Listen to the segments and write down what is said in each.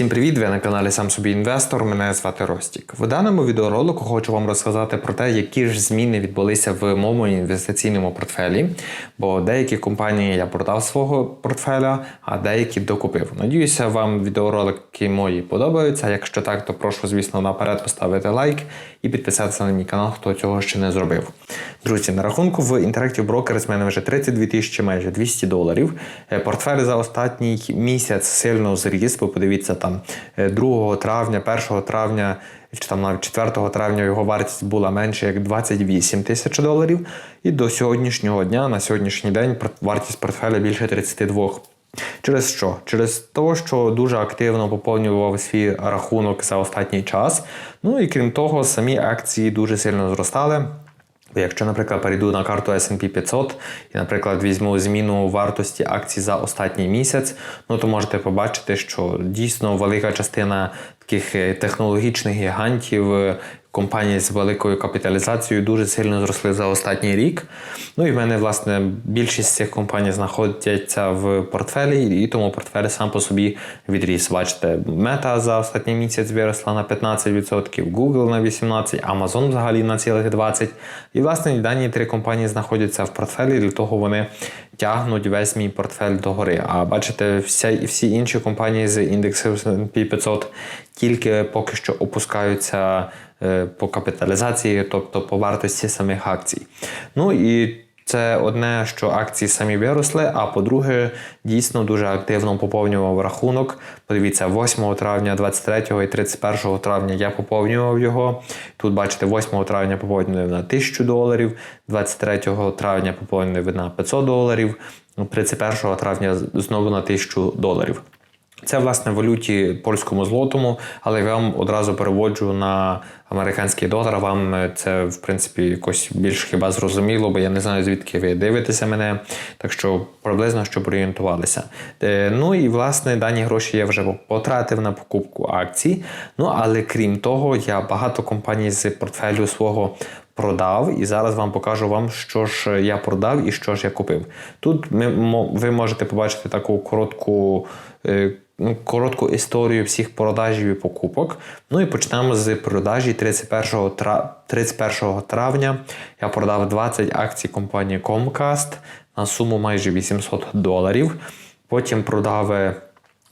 Всім привіт! Ви на каналі Сам собі інвестор. Мене звати Ростік. В даному відеоролику хочу вам розказати про те, які ж зміни відбулися в моєму інвестиційному портфелі. Бо деякі компанії я продав свого портфеля, а деякі докупив. Надіюся, вам відеоролики мої подобаються. Якщо так, то прошу, звісно, наперед поставити лайк і підписатися на мій канал, хто цього ще не зробив. Друзі, на рахунку в Interactive Brokers в мене вже 32 тисячі, майже 200 доларів. Е, Портфель за останній місяць сильно зріс. Ви подивіться там е, 2 травня, 1 травня чи там навіть 4 травня його вартість була менше як 28 тисяч доларів. І до сьогоднішнього дня, на сьогоднішній день, вартість портфеля більше 32. Через що? Через те, що дуже активно поповнював свій рахунок за останній час. Ну і крім того, самі акції дуже сильно зростали. Бо Якщо, наприклад, перейду на карту S&P 500 і, наприклад, візьму зміну вартості акцій за останній місяць, ну то можете побачити, що дійсно велика частина таких е, технологічних гігантів, компаній з великою капіталізацією дуже сильно зросли за останній рік. Ну і в мене, власне, більшість цих компаній знаходяться в портфелі, і тому портфель сам по собі відріс. Бачите, Мета за останній місяць виросла на 15%, Google на 18%, Amazon взагалі на цілих 20%. І, власне, дані три компанії знаходяться в портфелі, для того вони тягнуть весь мій портфель догори. А бачите, вся, всі інші компанії з індексу S&P 500 тільки поки що опускаються по капіталізації, тобто по вартості самих акцій. Ну і це одне, що акції самі виросли, а по-друге, дійсно дуже активно поповнював рахунок. Подивіться, 8 травня, 23 і 31 травня я поповнював його. Тут бачите, 8 травня поповнював на 1000 доларів, 23 травня поповнював на 500 доларів, 31 травня знову на 1000 доларів. Це власне валюті польському злотому, але я вам одразу переводжу на американський долар. Вам е, це в принципі якось більш хіба зрозуміло, бо я не знаю звідки ви дивитеся мене. Так що приблизно щоб орієнтувалися. Е, Ну і власне дані гроші я вже потратив на покупку акцій. Ну але крім того, я багато компаній з портфелю свого. Продав і зараз вам покажу вам, що ж я продав і що ж я купив. Тут ми, ви можете побачити таку коротку е, коротку історію всіх продажів і покупок. Ну і почнемо з продажі 31, тра... 31 травня. Я продав 20 акцій компанії Comcast на суму майже 800 доларів. Потім продав.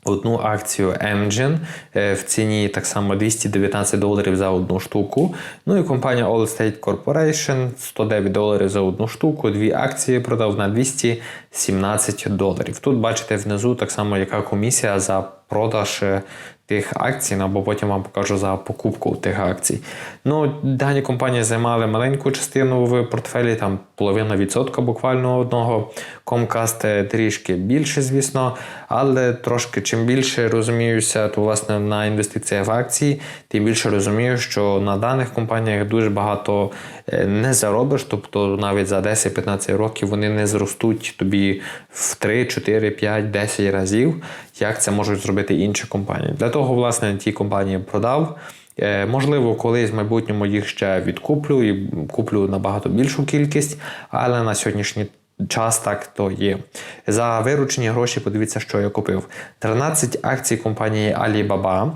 Одну акцію Amgen е, в ціні так само 219 доларів за одну штуку. Ну і компанія Allstate Corporation 109 доларів за одну штуку. Дві акції продав на 217 доларів. Тут бачите внизу так само, яка комісія за продаж е, тих акцій, ну, або потім вам покажу за покупку тих акцій. Ну, дані компанії займали маленьку частину в портфелі, там половина відсотка буквально одного. Comcast е, трішки більше, звісно, але трошки чим більше розуміюся, то власне на інвестиціях в акції, тим більше розумію, що на даних компаніях дуже багато е, не заробиш, тобто навіть за 10-15 років вони не зростуть тобі в 3, 4, 5, 10 разів, як це можуть зробити інші компанії. Для того, власне, ті компанії продав. Е, Можливо, колись в майбутньому їх ще відкуплю і куплю набагато більшу кількість, але на сьогоднішній час так то є. За виручені гроші подивіться, що я купив. 13 акцій компанії Alibaba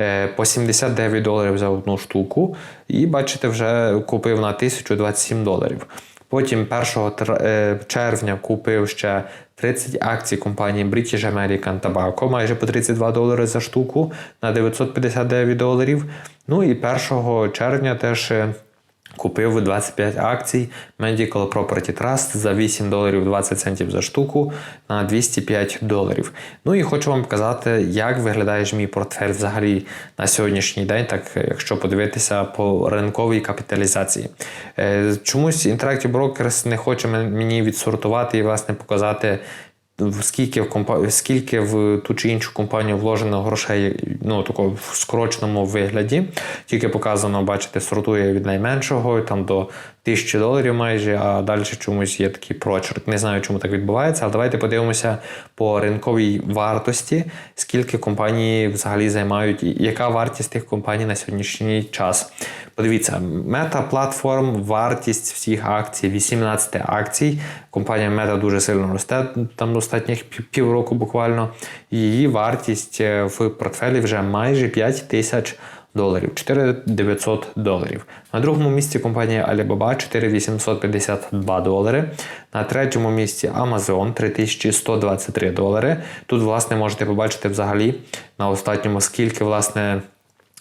е, по 79 доларів за одну штуку. І бачите, вже купив на 1027 доларів. Потім 1 е, червня купив ще 30 акцій компанії British American Tobacco, майже по 32 долари за штуку на 959 доларів. Ну і 1 червня теж е, купив 25 акцій Medical Property Trust за 8 доларів 20 центів за штуку на 205 доларів. Ну і хочу вам показати, як виглядає ж мій портфель взагалі на сьогоднішній день, так якщо подивитися по ринковій капіталізації. Е, Чомусь Interactive Brokers не хоче мені відсортувати і власне показати. Скільки в компа... скільки в ту чи іншу компанію вложено грошей, ну такого в скороченому вигляді, тільки показано, бачите, сортує від найменшого там до тисячі доларів майже, а далі чомусь є такий прочерк. Не знаю, чому так відбувається, але давайте подивимося по ринковій вартості, скільки компанії взагалі займають, і яка вартість тих компаній на сьогоднішній час. Подивіться, мета платформ, вартість всіх акцій, 18 акцій. Компанія Мета дуже сильно росте там останніх півроку буквально. Її вартість е, в портфелі вже майже 5 тисяч доларів, 4900 доларів. На другому місці компанія Alibaba 4852 долари. На третьому місці Amazon 3123 долари. Тут, власне, можете побачити взагалі на останньому, скільки, власне,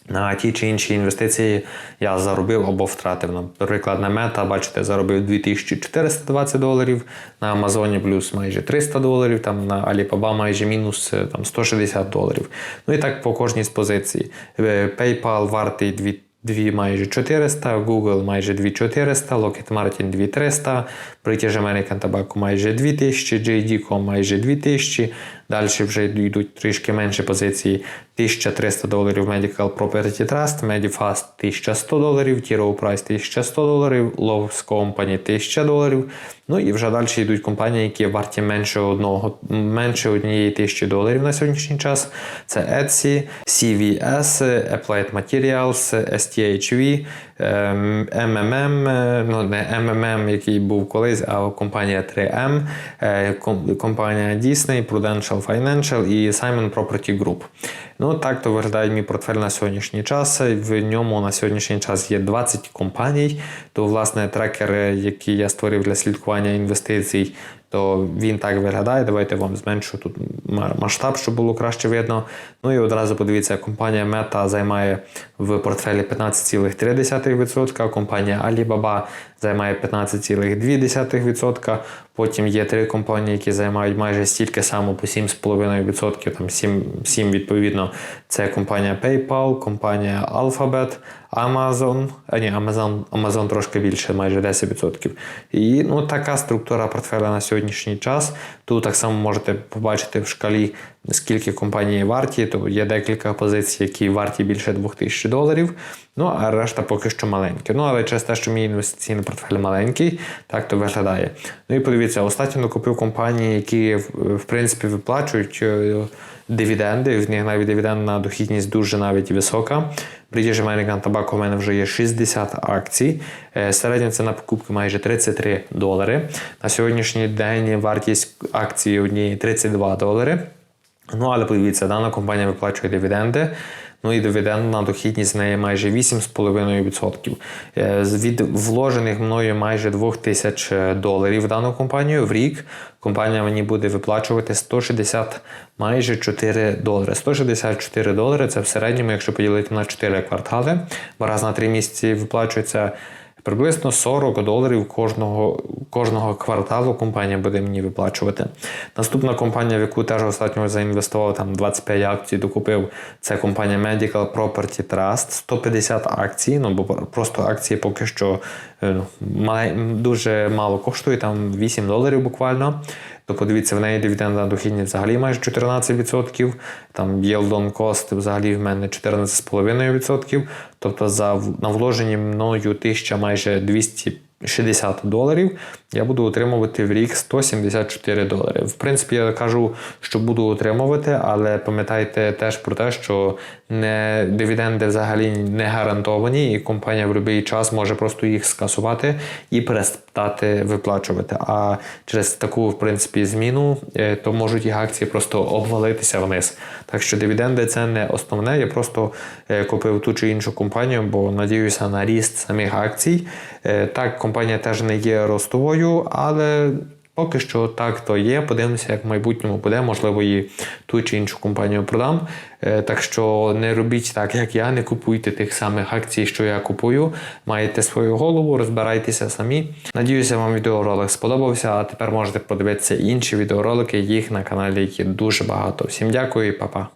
на ті чи інші інвестиції я заробив або втратив. Наприклад, на мета, бачите, заробив 2420 доларів, на Амазоні плюс майже 300 доларів, там на Alibaba майже мінус е, там, 160 доларів. Ну і так по кожній з позицій. Е, PayPal вартий 2 2 майже 400, Google майже 2400, Lockheed Martin 2300, British American Tobacco майже 2000, JD.com майже 2000, далі вже йдуть трішки менші позиції, 1300 доларів Medical Property Trust, Medifast 1100 доларів, T. Rowe Price 1100 доларів, Lowe's Company 1000 доларів, ну і вже далі йдуть компанії, які варті менше одного, менше однієї тисячі доларів на сьогоднішній час. Це Etsy, CVS, Applied Materials, STHV, ем, MMM, е, ну не MMM, який був колись, а компанія 3M, е, компанія Disney, Prudential Financial і Simon Property Group. Ну так то виглядає мій портфель на сьогоднішній час. В ньому на сьогоднішній час є 20 компаній. То, власне, трекер, які я створив для слідкування інвестицій, то він так виглядає. Давайте вам зменшу тут масштаб, щоб було краще видно. Ну і одразу подивіться, компанія Meta займає в портфелі 15,3%, а компанія Alibaba займає 15,2%. Потім є три компанії, які займають майже стільки само по 7,5%, там 7, 7 відповідно. Це компанія PayPal, компанія Alphabet, Amazon, а ні, Amazon, Amazon трошки більше, майже 10%. І ну, така структура портфеля на сьогоднішній час. Тут так само можете побачити в шкалі, скільки компанії варті. То є декілька позицій, які варті більше 2000 доларів. Ну, а решта поки що маленькі. Ну, але через те, що мій інвестиційний портфель маленький, так то виглядає. Ну і подивіться, останньо накупив компанії, які в, в принципі виплачують е, дивіденди. В них навіть дивідендна дохідність дуже навіть висока. British American Tobacco у мене вже є 60 акцій. Е, Середня ціна покупки майже 33 долари. На сьогоднішній день вартість акції однієї 32 долари. Ну, але подивіться, дана компанія виплачує дивіденди. Ну і дивідендна дохідність з неї майже 8,5%. Е, Від вложених мною майже 2000 доларів в дану компанію в рік компанія мені буде виплачувати 160 майже 4 долари. 164 долари це в середньому, якщо поділити на 4 квартали, бо раз на 3 місяці виплачується Приблизно 40 доларів кожного, кожного кварталу компанія буде мені виплачувати. Наступна компанія, в яку теж останньо заінвестував там 25 акцій, докупив, це компанія Medical Property Trust, 150 акцій. Ну бо просто акції поки що е, ну, дуже мало коштує, там 8 доларів буквально. То подивіться, в неї дивідендна дохідність взагалі майже 14%. Там yield on cost взагалі в мене 14,5%. Тобто за в- на вложені мною 1000 майже 260 доларів, я буду отримувати в рік 174 долари. В принципі, я кажу, що буду отримувати, але пам'ятайте теж про те, що не дивіденди взагалі не гарантовані, і компанія в будь-який час може просто їх скасувати і перестати виплачувати. А через таку, в принципі, зміну, е, то можуть їх акції просто обвалитися вниз. Так що дивіденди це не основне. Я просто е, купив ту чи іншу компанію, бо надіюся на ріст самих акцій. Е, Так, компанія теж не є ростовою, але поки що так то є. Подивимося, як в майбутньому буде. Можливо, і ту чи іншу компанію продам. Е, Так що не робіть так, як я, не купуйте тих самих акцій, що я купую. Маєте свою голову, розбирайтеся самі. Надіюся, вам відеоролик сподобався. А тепер можете подивитися інші відеоролики. Їх на каналі є дуже багато. Всім дякую і па-па.